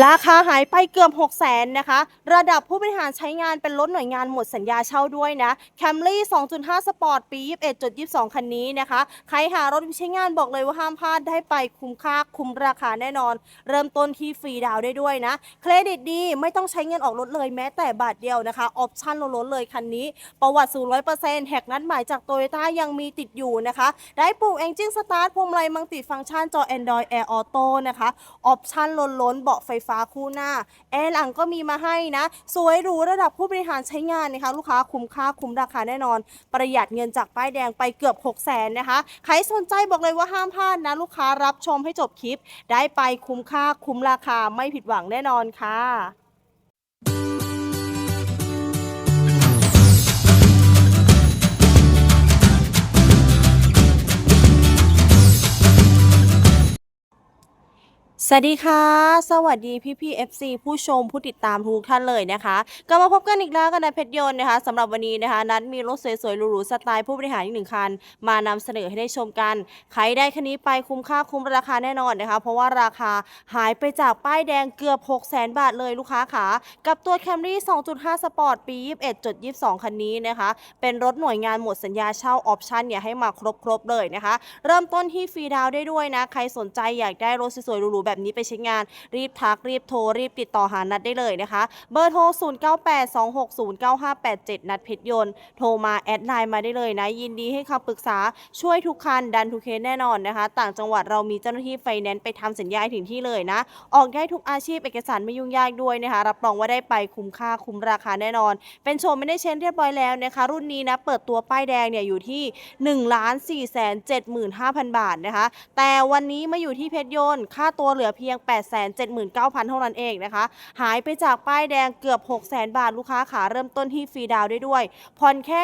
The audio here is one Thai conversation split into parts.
ราคาหายไปเกือบ 6 0แสนนะคะ ระดับผู้บริหารใช้งานเป็นรถหน่วยงานหมดสัญญาเช่าด้วยนะ Camry 2.5 Sport ปี 21.22 คันนี้นะคะ ใครหารถใช้งานบอกเลยว่าห้ามพลาดได้ไปคุ้มค่าคุ้มราคาแน่นอน เริ่มต้นที่ฟรีดาวได้ด้วยนะ เครดิตดีไม่ต้องใช้เงินออกรถเลยแม้แต่บาทเดียวนะคะ ออปชั่นล้นเลยคันนี้ ประวัติสูง100%แหกนัดหมายจากโตโยต้ายังมีติดอยู่นะคะ ได้ปลูกเอนจินสตาร์ทพวงมาลัยมังติฟังก์ชันจอ Android Air Auto นะคะ ออปชั่นล้นๆเบาะไฟฟ้าคู่หน้า แอร์หลังก็มีมาให้นะ สวยหรูระดับผู้บริหารใช้งานนะคะ ลูกค้าคุ้มค่าคุ้มราคาแน่นอน ประหยัดเงินจากป้ายแดงไปเกือบ 6 0 0 0 0นนะคะ ใครสนใจบอกเลยว่าห้ามพลาดนะ ลูกค้ารับชมให้จบคลิป ได้ไปคุ้มค่าคุ้มราคาไม่ผิดหวังแน่นอนค่ะ สวัสดีค่ะ สวัสดีพี่พี่ FC ผู้ชมผู้ติดตามทุกท่านเลยนะคะกลับมาพบกันอีกแล้วกันในเพชรยนต์นะคะสำหรับวันนี้นะคะ นัดมีรถสวยๆหรูๆสไตล์ผู้บริหารอีกหนึ่งคัน มานำเสนอให้ได้ชมกัน ใครได้คันนี้ไปคุ้มค่าคุ้มราคาแน่นอนนะคะ เพราะว่าราคาหายไปจากป้ายแดงเกือบ 6 0 0 0 0 0บาทเลยลูกค้าขากับตัว Camry 2.5 Sport ปี 21.22 คันนี้นะคะ เป็นรถหน่วยงานหมดสัญญาเช่าออปชั่นเนี่ยให้มาครบๆเลยนะคะ เริ่มต้นที่ฟรีดาวได้ด้วยนะใครสนใจอยากได้รถสวยๆหรูๆแบบนี้ไปใช้งาน รีบทักรีบโทร รีบติดต่อหานัดได้เลยนะคะ เบอร์โทร 0982609587 นัดเพชรยนต์ โทรมาแอดไลน์มาได้เลยนะ ยินดีให้คำปรึกษาช่วยทุกคันดันทุกเคสแน่นอนนะคะ ต่างจังหวัดเรามีเจ้าหน้าที่ไฟแนนซ์ไปทำสัญญาถึงที่เลยนะ ออกได้ทุกอาชีพเอกสารไม่ยุ่งยากด้วยนะคะ รับรองว่าได้ไปคุ้มค่าคุ้มราคาแน่นอน เป็นโชว์ไม่ได้เช็นเรียบร้อยแล้วนะคะ รุ่นนี้นะเปิดตัวป้ายแดงเนี่ยอยู่ที่1ล้าน4 7 5 0 0 0บาทนะคะ แต่วันนี้มาอยู่ที่เพชรยนต์ค่าตัวเหลือเพียง 8 7 9 0 0 0 เท่านั้นเองนะคะ หายไปจากป้ายแดงเกือบ6 0 0 0 0 บาทลูกค้าขาเริ่มต้นที่ฟรีดาวได้ด้วย ผ่อนแค่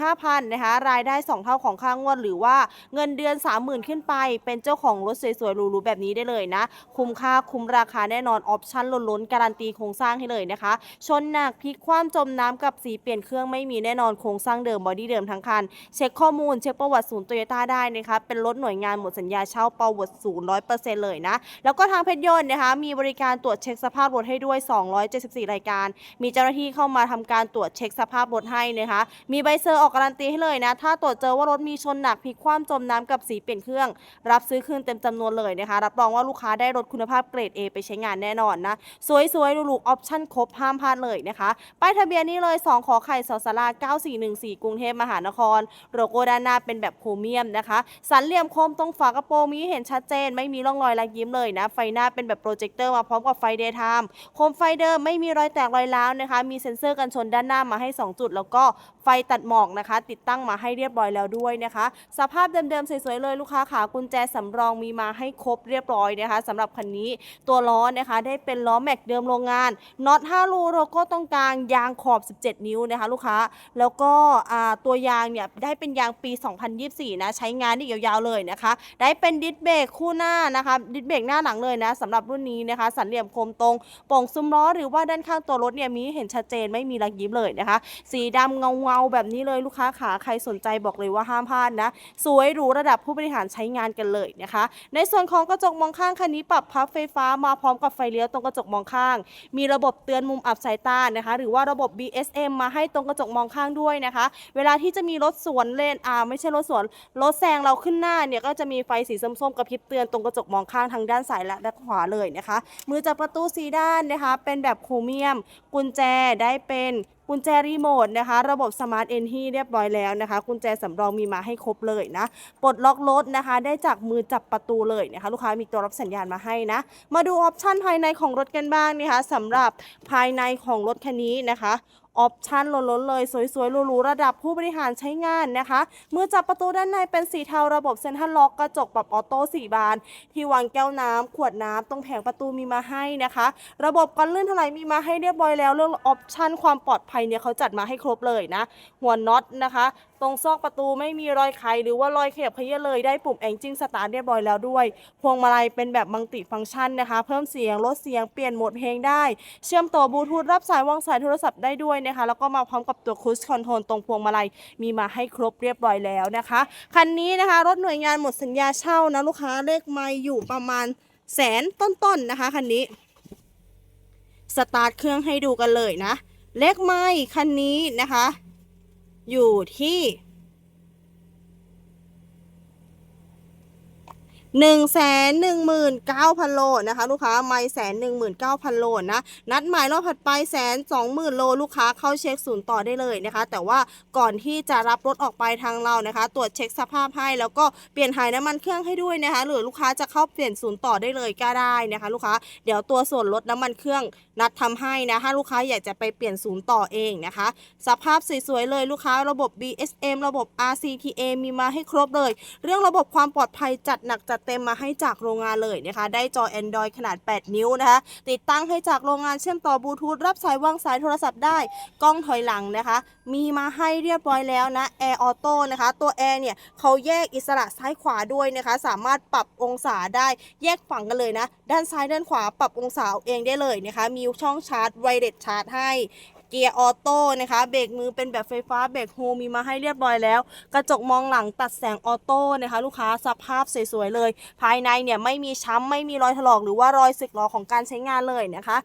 15,000นะคะรายได้ 2 เท่าของค่างวดหรือว่าเงินเดือน 30,000 ขึ้นไป เป็นเจ้าของรถสวยๆหรูๆแบบนี้ได้เลยนะ คุ้มค่าคุ้มราคาแน่นอนออปชั่นล้นๆการันตีโครงสร้างให้เลยนะคะ ชนหนักพลิกคว่ำจมน้ำกับสีเปลี่ยนเครื่องไม่มีแน่นอนโครงสร้างเดิมบอดี้เดิมทั้งคัน เช็คข้อมูลเช็คประวัติศูนย์โตโยต้าได้นะคะเป็นรถหน่วยงานหมดสัญญาเช่าประวัติศูนย์ร้อยเปอร์เซ็นต์เลยนะแล้วก็ก็ทางเพชรยนต์นะคะมีบริการตรวจเช็คสภาพรถให้ด้วย 274 รายการ มีเจ้าหน้าที่เข้ามาทำการตรวจเช็คสภาพรถให้นะคะมีใบเซอร์ออกการันตีให้เลยนะ ถ้าตรวจเจอว่ารถมีชนหนักพลิกคว่ำจมน้ำกับสีเปลี่ยนเครื่อง รับซื้อคืนเต็มจำนวนเลยนะคะ รับรองว่าลูกค้าได้รถคุณภาพเกรด A ไปใช้งานแน่นอนนะ สวยๆหรูๆออปชั่นครบห้ามพลาดเลยนะคะป้ายทะเบียนนี่เลย 2 ขอไข่สอสรา9414 กรุงเทพมหานคร โลโก้ด้านหน้าเป็นแบบโครเมียมนะคะ สันเหลี่ยมคมตรงฝากระโปรงมีเห็นชัดเจน ไม่มีร่องรอยลักยิ้มเลยนะไฟหน้าเป็นแบบโปรเจคเตอร์มาพร้อมกับไฟเดย์ไทม์โคมไฟเดิมไม่มีรอยแตกรอยร้าวนะคะ มีเซ็นเซอร์กันชนด้านหน้ามาให้ 2 จุด แล้วก็ไฟตัดหมอกนะคะ ติดตั้งมาให้เรียบร้อยแล้วด้วยนะคะ สภาพเดิมๆสวยๆเลยลูกค้าขากุญแจสำรองมีมาให้ครบเรียบร้อยนะคะสำหรับคันนี้ตัวล้อนะคะ ได้เป็นล้อแม็กเดิมโรงงานน็อต5รูโลโก้ตรงกลางยางขอบ 17 นิ้วนะคะ ลูกค้าแล้วก็ตัวยางเนี่ยได้เป็นยางปี 2024 นะใช้งานได้ยาวๆเลยนะคะ ได้เป็นดิสเบรกคู่หน้านะคะดิสเบรกหน้าหลังเลยนะสำหรับรุ่นนี้นะคะ สันเหลี่ยมคมตรงโป่งซุ้มล้อ หรือว่าด้านข้างตัวรถเนี่ยมีเห็นชัดเจนไม่มีรักยิ้มเลยนะคะ สีดำเงาเงาแบบนี้เลยลูกค้าขาใครสนใจบอกเลยว่าห้ามพลาดนะ สวยหรูระดับผู้บริหารใช้งานกันเลยนะคะ ในส่วนของกระจกมองข้างคันนี้ปรับพับไฟฟ้ามาพร้อมกับไฟเลี้ยวตรงกระจกมองข้าง มีระบบเตือนมุมอับสายตานะคะ หรือว่าระบบ BSM มาให้ตรงกระจกมองข้างด้วยนะคะ เวลาที่จะมีรถสวนเลนอ่าไม่ใช่รถสวนรถแซงเราขึ้นหน้าเนี่ยก็จะมีไฟสีส้มๆกระพริบเตือนตรงกระจกมองข้างทางด้านซ้ายและด้านขวาเลยนะคะ มือจับประตูสีด้านนะคะ เป็นแบบโครเมียม กุญแจได้เป็นกุญแจรีโมทนะคะ ระบบสมาร์ทเอนที่เรียบร้อยแล้วนะคะ กุญแจสำรองมีมาให้ครบเลยนะ ปลดล็อกรถนะคะ ได้จากมือจับประตูเลยนะคะ ลูกค้ามีตัวรับสัญญาณมาให้นะ มาดูออปชันภายในของรถกันบ้างนะคะสำหรับภายในของรถคันนี้นะคะ ออปชันล้นๆเลย สวยๆหรูๆระดับผู้บริหารใช้งานนะคะมือจับประตูด้านในเป็นสีเทาระบบเซ็นทรัลล็อกกระจกปรับออโต้สี่บาน ที่วางแก้วน้ำขวดน้ำตรงแผงประตูมีมาให้นะคะ ระบบกันลื่นถลายมีมาให้เรียบร้อยแล้ว เรื่องออปชันความปลอดภัยเนี่ยเขาจัดมาให้ครบเลยนะ หัวน็อตนะคะ ตรงซอกประตูไม่มีรอยไขหรือว่ารอยเขยับเขยื้เลยได้ปุ่มแองจิ้งสตาร์ทเรียบร้อยแล้วด้วย พวงมาลัยเป็นแบบมัลติฟังก์ชันนะคะ เพิ่มเสียงลดเสียงเปลี่ยนโหมดเพลงได้ เชื่อมต่อบลูทูธรับสายวางสายโทรศัพท์ได้ด้วยนะคะ แล้วก็มาพร้อมกับตัวคูสคอนโทรลตรงพวงมาลัยมีมาให้ครบเรียบร้อยแล้วนะคะ คันนี้นะคะ รถหน่วยงานหมดสัญญาเช่านะลูกค้าเลขไม่อยู่ประมาณแสนต้นๆนะคะคันนี้ สตาร์ทเครื่องให้ดูกันเลยนะ เลขไม่คันนี้นะคะ อยู่ที่ หนึ่งแสนหนึ่งหมื่นเก้าพันโลนะคะลูกค้าไม่แสนหนึ่งหมื่นเก้าพันโลนะนัดหมายรอบถัดไปแสนสองหมื่นโลลูกค้าเข้าเช็คศูนย์ต่อได้เลยนะคะ แต่ว่าก่อนที่จะรับรถออกไปทางเรานะคะ ตรวจเช็คสภาพให้แล้วก็เปลี่ยนถ่ายน้ำมันเครื่องให้ด้วยนะคะหรือลูกค้าจะเข้าเปลี่ยนศูนย์ต่อได้เลยก็ได้นะคะ ลูกค้าเดี๋ยวตัวส่วนลดน้ำมันเครื่องนัดทำให้นะถ้าลูกค้าอยากจะไปเปลี่ยนศูนย์ต่อเองนะคะ สภาพสวยๆเลยลูกค้าระบบ BSM ระบบ RCTA มีมาให้ครบเลย เรื่องระบบความปลอดภัยจัดหนักจัดเต็มมาให้จากโรงงานเลยนะคะ ได้จอ Android ขนาด 8 นิ้วนะคะ ติดตั้งให้จากโรงงานเชื่อมต่อบลูทูธรับสายวางสายโทรศัพท์ได้ กล้องถอยหลังนะคะ มีมาให้เรียบร้อยแล้วนะ Air Auto นะคะ ตัว Air เนี่ยเขาแยกอิสระซ้ายขวาด้วยนะคะ สามารถปรับองศาได้ แยกฝั่งกันเลยนะ ด้านซ้ายด้านขวาปรับองศาเอาเองได้เลยนะคะ มีช่องชาร์จไวเลสชาร์จให้ เกียร์ออโต้นะคะเบรกมือเป็นแบบไฟฟ้าเบรกโฮมีมาให้เรียบร้อยแล้ว กระจกมองหลังตัดแสงออโต้นะคะ ลูกค้าสภาพสวยๆเลย ภายในเนี่ยไม่มีช้ำไม่มีรอยถลอกหรือว่ารอยสึกหรอของการใช้งานเลยนะคะ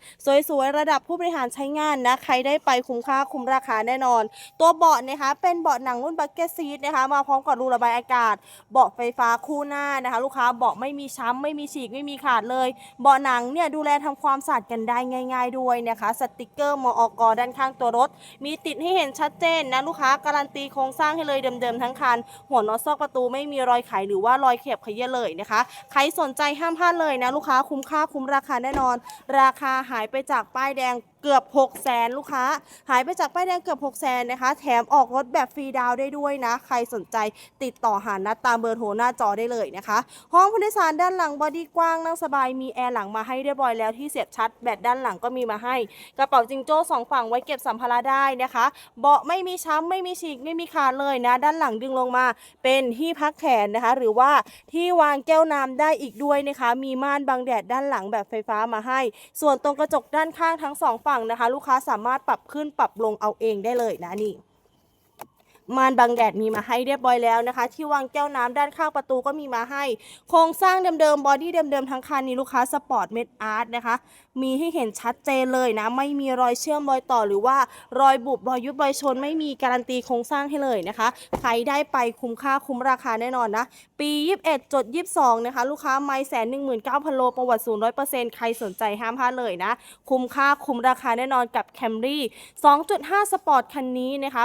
สวยๆระดับผู้บริหารใช้งานนะใครได้ไปคุ้มค่าคุ้มราคาแน่นอน ตัวเบาะนะคะ เป็นเบาะหนังรุ่นบักเก็ตซีทนะคะ มาพร้อมกับรูระบายอากาศ เบาะไฟฟ้าคู่หน้านะคะ ลูกค้าเบาะไม่มีช้ำไม่มีฉีกไม่มีขาดเลย เบาะหนังเนี่ยดูแลทำความสะอาดกันได้ง่าย ๆ ด้วยนะคะ สติกเกอร์มอกด้านข้างตัวรถ มีติดให้เห็นชัดเจนนะลูกค้าการันตีโครงสร้างให้เลยเดิมๆทั้งคัน หัวน็อตซอกประตูไม่มีรอยไขหรือว่ารอยเขียบขยี้เลยนะคะ ใครสนใจห้ามพลาดเลยนะลูกค้าคุ้มค่าคุ้มราคาแน่นอน ราคาหายไปจากป้ายแดง เกือบ6 0แสนลูกค้า หายไปจากป้ายแดงเกือบ 6 0แสนนะคะ แถมออกรถแบบฟรีดาวได้ด้วยนะ ใครสนใจติดต่อหานัดตามเบอร์โทรหน้าจอได้เลยนะคะ ห้องผู้โดยสารด้านหลังบอดี้กว้างนั่งสบายมีแอร์หลังมาให้เรียบร้อยแล้วที่เสียบชัดแบตด้านหลังก็มีมาให้ กระเป๋าจิงโจ้สองฝั่งไว้เก็บสัมภาระได้นะคะ เบาะไม่มีช้ำไม่มีฉีกไม่มีขาดเลยนะ ด้านหลังดึงลงมาเป็นที่พักแขนนะคะ หรือว่าที่วางแก้วน้ำได้อีกด้วยนะคะ มีม่านบังแดดด้านหลังแบบไฟฟ้ามาให้ ส่วนตรงกระจกด้านข้างทั้งสองฝั่งนะคะ ลูกค้าสามารถปรับขึ้นปรับลงเอาเองได้เลยนะนี่ ม่านบังแดดมีมาให้เรียบร้อยแล้วนะคะ ที่วางแก้วน้ำด้านข้างประตูก็มีมาให้ โครงสร้างเดิมๆบอดี้เดิมๆทั้งคันนี้ลูกค้าสปอร์ตเมดอาร์ตนะคะ มีให้เห็นชัดเจนเลยนะ ไม่มีรอยเชื่อมรอยต่อหรือว่ารอยบุบรอยยุบรอยชน ไม่มีการันตีโครงสร้างให้เลยนะคะใครได้ไปคุ้มค่าคุ้มราคาแน่นอนนะ ปี 21จด22 นะคะ ลูกค้าไม่แสนหนึ่งหมื่นเก้าพันโลประวัติศูนย์ร้อยเปอร์เซ็นต์ใครสนใจห้ามพลาดเลยนะ คุ้มค่าคุ้มราคาแน่นอนกับ Camry 2.5สปอร์ตคันนี้นะคะ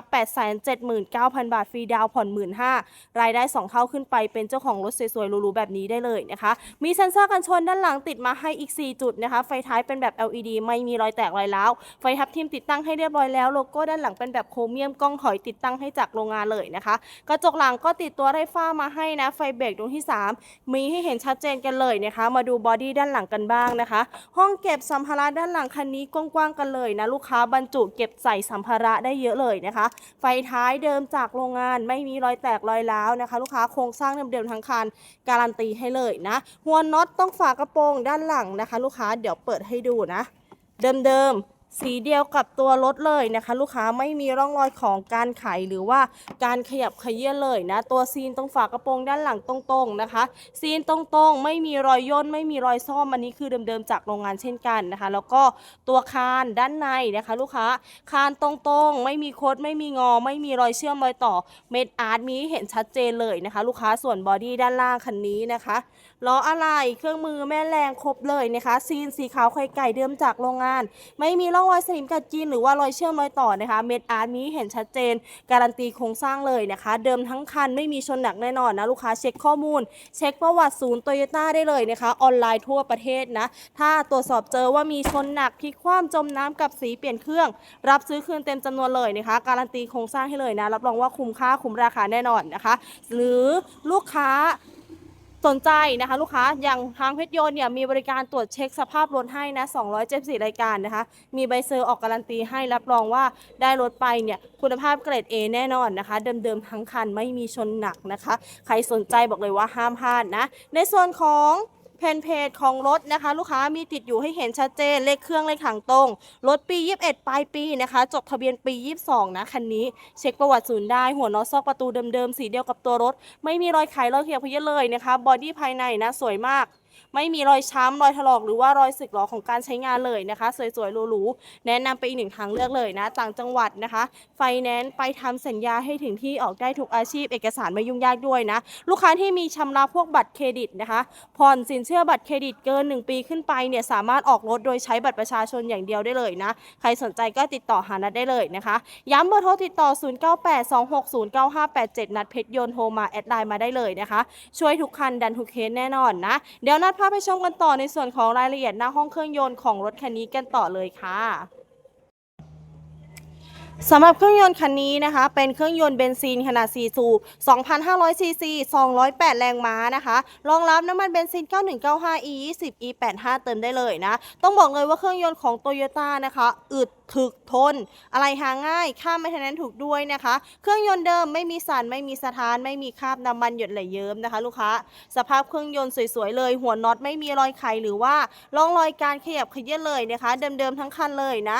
9,000 บาท ฟรีดาวผ่อน 15,000รายได้ 2 เท่าขึ้นไปเป็นเจ้าของรถสวยๆหรูๆแบบนี้ได้เลยนะคะ มีเซ็นเซอร์กันชนด้านหลังติดมาให้อีก 4 จุดนะคะ ไฟท้ายเป็นแบบ LED ไม่มีรอยแตกรอยร้าวไฟทับทิมติดตั้งให้เรียบร้อยแล้วโลโก้ด้านหลังเป็นแบบโครเมียมกล้องถอยติดตั้งให้จากโรงงานเลยนะคะ กระจกหลังก็ติดตัวไร้ฟ้ามาให้นะไฟเบรกดวงที่ 3 มีให้เห็นชัดเจนกันเลยนะคะ มาดูบอดี้ด้านหลังกันบ้างนะคะ ห้องเก็บสัมภาระด้านหลังคันนี้กว้างๆกันเลยนะลูกค้าบรรจุเก็บใส่สัมภาระได้เยอะเลยนะคะ ไฟท้ายเดิมจากโรงงานไม่มีรอยแตกรอยร้าวนะคะ ลูกค้าโครงสร้างเดิมๆทั้งคันการันตีให้เลยนะ หัวน็อตต้องฝากระโปรงด้านหลังนะคะ ลูกค้าเดี๋ยวเปิดให้ดูนะ เดิมๆ สีเดียวกับตัวรถเลยนะคะ ลูกค้าไม่มีร่องรอยของการไขหรือว่าการขยับเขยื่อนเลยนะ ตัวซีนตรงฝากระโปรงด้านหลังตรงๆนะคะ ซีนตรงๆ ไม่มีรอยย่นไม่มีรอยซ่อมอันนี้คือเดิมๆจากโรงงานเช่นกันนะคะ แล้วก็ตัวคานด้านในนะคะ ลูกค้าคานตรงๆ ไม่มีโคดไม่มีงอ ไม่มีรอยเชื่อมรอยต่อเม็ดอาร์ตมีเห็นชัดเจนเลยนะคะ ลูกค้าส่วนบอดี้ด้านล่างคันนี้นะคะ ล้ออะไรเครื่องมือแม่แรงครบเลยนะคะซีนสีขาวไข่ไก่เดิมจากโรงงาน ไม่มีร่องรอยสนิมกัดกินหรือว่ารอยเชื่อมรอยต่อนะคะ เม็ดอาร์ตมีให้เห็นชัดเจน การันตีโครงสร้างเลยนะคะ เดิมทั้งคันไม่มีชนหนักแน่นอนนะลูกค้าเช็คข้อมูล เช็คประวัติศูนย์โตโยต้าได้เลยนะคะ ออนไลน์ทั่วประเทศนะ ถ้าตรวจสอบเจอว่ามีชนหนักพลิกคว่ำจมน้ำกับสีเปลี่ยนเครื่อง รับซื้อคืนเต็มจำนวนเลยนะคะ การันตีโครงสร้างให้เลยนะรับรองว่าคุ้มค่าคุ้มราคาแน่นอนนะคะ หรือลูกค้า สนใจนะคะลูกค้าอย่างทางเพชรยนต์เนี่ยมีบริการตรวจเช็คสภาพรถให้นะ 274 รายการนะคะ มีใบเซอร์ออกการันตีให้รับรองว่าได้รถไปเนี่ยคุณภาพเกรด A แน่นอนนะคะ เดิมๆทั้งคันไม่มีชนหนักนะคะ ใครสนใจบอกเลยว่าห้ามพลาดนะ ในส่วนของ แผ่นเพจของรถนะคะ ลูกค้ามีติดอยู่ให้เห็นชัดเจนเลขเครื่องเลขถังตรง รถปี 21 ปลายปีนะคะ จบทะเบียนปี 22 นะคันนี้ เช็คประวัติศูนย์ได้ หัวน็อตซอกประตูเดิมๆ สีเดียวกับตัวรถ ไม่มีรอยไขรอยเขียวพเยะเลยนะคะ บอดี้ภายในนะสวยมาก ไม่มีรอยช้ำรอยถลอกหรือว่ารอยสึกหรอของการใช้งานเลยนะคะ สวยๆหรูๆแนะนำไปอีกหนึ่งทางเลือกเลยนะ ต่างจังหวัดนะคะ ไฟแนนซ์ไปทำสัญญาให้ถึงที่ออกได้ทุกอาชีพ เอกสารไม่ยุ่งยากด้วยนะ ลูกค้าที่มีชำระพวกบัตรเครดิตนะคะผ่อนสินเชื่อบัตรเครดิตเกิน 1 ปีขึ้นไปเนี่ยสามารถออกรถโดยใช้บัตรประชาชนอย่างเดียวได้เลยนะใครสนใจก็ติดต่อหานัดได้เลยนะคะ ย้ำเบอร์โทรติดต่อ 0982609587 นัดเพชรยนต์โทรมาแอดไลน์มาได้เลยนะคะ ช่วยทุกคันดันทุกเคสแน่นอนนะเดี๋ยวนัดพาไปชมกันต่อในส่วนของรายละเอียดหน้าห้องเครื่องยนต์ของรถคันนี้กันต่อเลยค่ะสำหรับเครื่องยนต์คันนี้นะคะ เป็นเครื่องยนต์เบนซินขนาด 4 สูบ 2,500 ซีซี 208 แรงม้านะคะ รองรับน้ำมันเบนซิน 9195 e 20 e 85 เติมได้เลยนะ ต้องบอกเลยว่าเครื่องยนต์ของ t o y ยต้นะคะ อึด ถึกทน อะไรหาง่าย ค่าไม่ทันนั้นถูกด้วยนะคะ เครื่องยนต์เดิมไม่มีสั่นไม่มีสะท้าน ไม่มีคราบน้ำมันหยดไหลเยิ้มนะคะ ลูกค้า สภาพเครื่องยนต์สวยๆเลย หัวน็อตไม่มีรอยไขหรือว่าร่องรอยการขยับเขยื้อนเลยนะคะ เดิมๆทั้งคันเลยนะ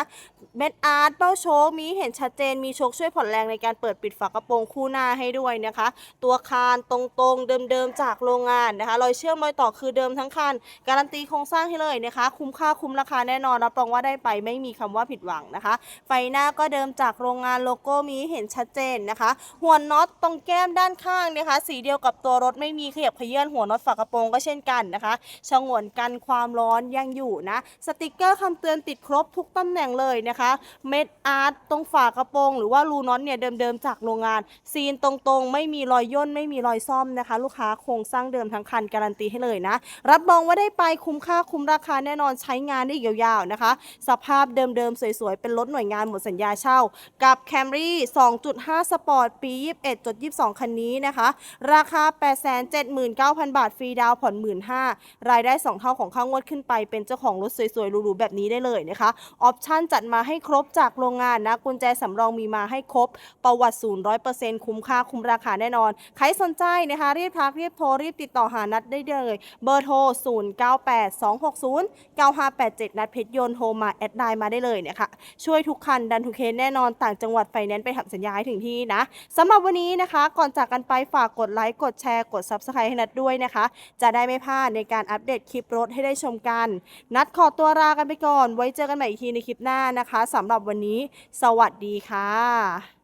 เม็ดอาร์ตเป้าโชคมีเห็นชัดเจนมีโชคช่วยผ่อนแรงในการเปิดปิดฝากระโปรงคู่หน้าให้ด้วยนะคะ ตัวคานตรงๆเดิมๆจากโรงงานนะคะรอยเชื่อมรอยต่อคือเดิมทั้งคัน การันตีโครงสร้างให้เลยนะคะ คุ้มค่าคุ้มราคาแน่นอนรับรองว่าได้ไปไม่มีคำว่าผิดหวังนะคะ ไฟหน้าก็เดิมจากโรงงานโลโก้มีเห็นชัดเจนนะคะ หัวน็อตตรงแก้มด้านข้างนะคะ สีเดียวกับตัวรถไม่มีขยับเขยื่อนหัวน็อตฝากระโปรงก็เช่นกันนะคะฉงวนกันความร้อนยังอยู่นะ สติกเกอร์คำเตือนติดครบทุกตำแหน่งเลยนะคะ เม็ดอาร์ตตรงฝากระโปรง หรือว่ารูน็อตเนี่ยเดิมๆจากโรงงาน ซีนตรงๆ ไม่มีรอยย่นไม่มีรอยซ่อมนะคะ ลูกค้าโครงสร้างเดิมทั้งคันการันตีให้เลยนะ รับรองว่าได้ไปคุ้มค่าคุ้มราคาแน่นอนใช้งานได้ยาวๆนะคะ สภาพเดิมๆสวยๆเป็นรถหน่วยงานหมดสัญญาเช่า กับ Camry 2.5 Sport ปี 21.22 คันนี้นะคะ ราคา 879,000 บาทฟรีดาวผ่อน 15,000รายได้ 2 เท่าของค่างวดขึ้นไป เป็นเจ้าของรถสวยๆหรูๆแบบนี้ได้เลยนะคะออปชั่นจัดมาให้ครบจากโรงงานนะกุญแจสำรองมีมาให้ครบ ประวัติศูนย์ร้อยเปอร์เซ็นต์คุ้มค่าคุ้มราคาแน่นอน ใครสนใจนะคะ รีบทักรีบโทร รีบติดต่อหานัดได้เลย เบอร์โทร 0 9 8 2 6 0 9 5 8 7 นัดเพชรยนต์โทรมา แอดไลน์มาได้เลยนะคะช่วยทุกคันดันทุกเคสแน่นอนต่างจังหวัดไฟแนนซ์ไปทำสัญญาให้ถึงที่นะสำหรับวันนี้นะคะ ก่อนจากกันไปฝากกดไลค์กดแชร์กด Subscribe ให้นัดด้วยนะคะ จะได้ไม่พลาดในการอัปเดตคลิปรถให้ได้ชมกัน นัดขอตัวลากันไปก่อน ไว้เจอกันใหม่อีกทีในคลิปหน้านะคะสำหรับวันนี้ สวัสดีค่ะ